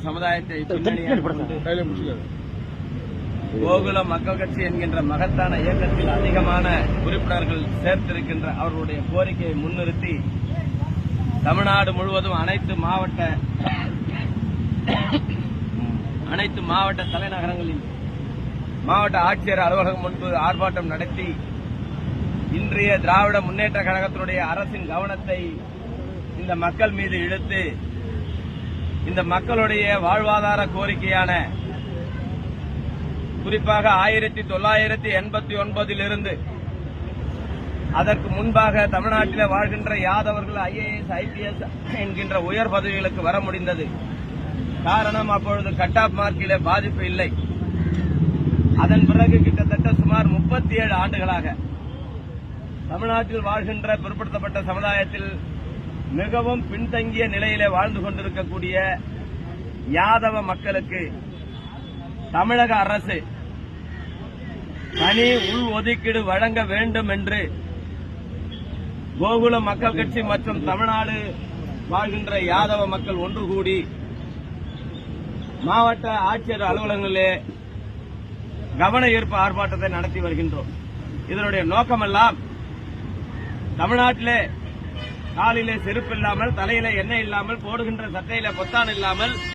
சமுதாயத்தை கோகுல மக்கள் கட்சி என்கின்ற மகத்தான இயக்கத்தில் அதிகமான உறுப்பினர்கள் சேர்த்திருக்கின்ற அவர்களுடைய கோரிக்கையை முன்னிறுத்தி தமிழ்நாடு முழுவதும் அனைத்து மாவட்ட அனைத்து மாவட்ட தலைநகரங்களில் மாவட்ட ஆட்சியர் அலுவலகம் முன்பு ஆர்ப்பாட்டம் நடத்தி இன்றைய திராவிட முன்னேற்ற கழகத்தினுடைய அரசின் கவனத்தை இந்த மக்கள் மீது இழுத்து இந்த மக்களுடைய வாழ்வாதார கோரிக்கையான குறிப்பாக ஆயிரத்தி தொள்ளாயிரத்தி எண்பத்தி ஒன்பதிலிருந்து அதற்கு முன்பாக தமிழ்நாட்டில் வாழ்கின்ற யாதவர்கள் ஐஏஎஸ் ஐபிஎஸ் என்கின்ற உயர் பதவிகளுக்கு வர முடிந்தது. காரணம் அப்பொழுது கட் ஆஃப் மார்க்கிலே பாதிப்பு இல்லை. அதன் பிறகு கிட்டத்தட்ட சுமார் முப்பத்தி ஏழு ஆண்டுகளாக தமிழ்நாட்டில் வாழ்கின்ற பிற்படுத்தப்பட்ட சமுதாயத்தில் மிகவும் பின்தங்கிய நிலையிலே வாழ்ந்து கொண்டிருக்கக்கூடிய யாதவ மக்களுக்கு தமிழக அரசு தனி உள் ஒதுக்கீடு வழங்க வேண்டும் என்று கோகுல மக்கள் கட்சி மற்றும் தமிழ்நாடு வாழ்கின்ற யாதவ மக்கள் ஒன்று கூடி மாவட்ட ஆட்சியர் அலுவலகங்களிலே கவன ஈர்ப்பு ஆர்ப்பாட்டத்தை நடத்தி வருகின்றோம். இதனுடைய நோக்கமெல்லாம் தமிழ்நாட்டிலே காலிலே செருப்பு இல்லாமல் தலையில எண்ணெய் இல்லாமல் போடுகின்ற சட்டையில பொத்தான் இல்லாமல்